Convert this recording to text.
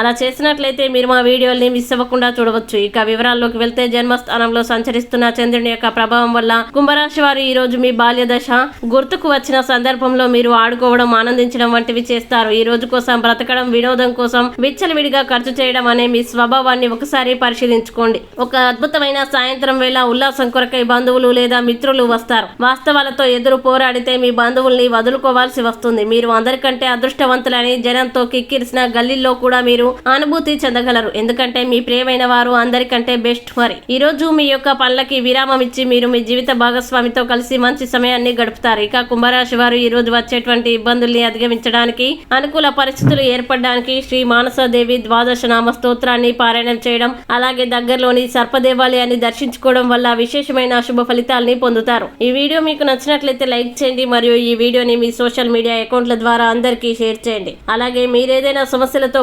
అలా చేసినట్లయితే మీరు మా వీడియోల్ని మిస్ అవ్వకుండా చూడవచ్చు. ఇక వివరాల్లోకి వెళ్తే జన్మస్థానంలో సంచరిస్తున్న చంద్రుని యొక్క ప్రభావం వల్ల కుంభరాశి వారు ఈ రోజు మీ బాల్య దశ గుర్తుకు వచ్చిన సందర్భంలో మీరు ఆడుకోవడం ఆనందించడం వంటివి చేస్తారు. ఈ రోజు కోసం బ్రతకడం వినోదం కోసం విచ్చలవిడిగా ఖర్చు చేయడం అనే మీ స్వభావాన్ని ఒకసారి పరిశీలించుకోండి. ఒక అద్భుతమైన సాయంత్రం వేళ ఉల్లాసం కొరకై బంధువులు లేదా మిత్రులు వస్తారు. వాస్తవాలతో ఎదురు పోరాడితే మీ బంధువుల్ని వదులుకోవాల్సి వస్తుంది. మీరు అందరికంటే అదృష్టవంతులని జనంతో కిక్కిరిసిన గల్లీల్లో కూడా మీరు అనుభూతి చెందగలరు. ఎందుకంటే మీ ప్రియమైన వారు అందరికంటే బెస్ట్ మరి. ఈ రోజు మీ యొక్క పనులకి విరామం ఇచ్చి మీరు మీ జీవిత భాగస్వామితో కలిసి మంచి సమయాన్ని గడుపుతారు. ఇక కుంభరాశి వారు ఈ రోజు వచ్చేటువంటి ఇబ్బందుల్ని అధిగమించడానికి అనుకూల పరిస్థితులు ఏర్పడడానికి శ్రీ మానసదేవి ద్వాదశ నామ స్తోత్రాన్ని పారాయణం చేయడం అలాగే దగ్గరలోని సర్పదేవాలయాన్ని దర్శించుకోవడం వల్ల విశేషమైన శుభ ఫలితాల్ని పొందుతారు. ఈ వీడియో మీకు నచ్చినట్లయితే లైక్ చేయండి మరియు ఈ వీడియోని మీ సోషల్ మీడియా అకౌంట్ల ద్వారా అందరికీ షేర్ చేయండి. అలాగే మీరేదైనా సమస్యలతో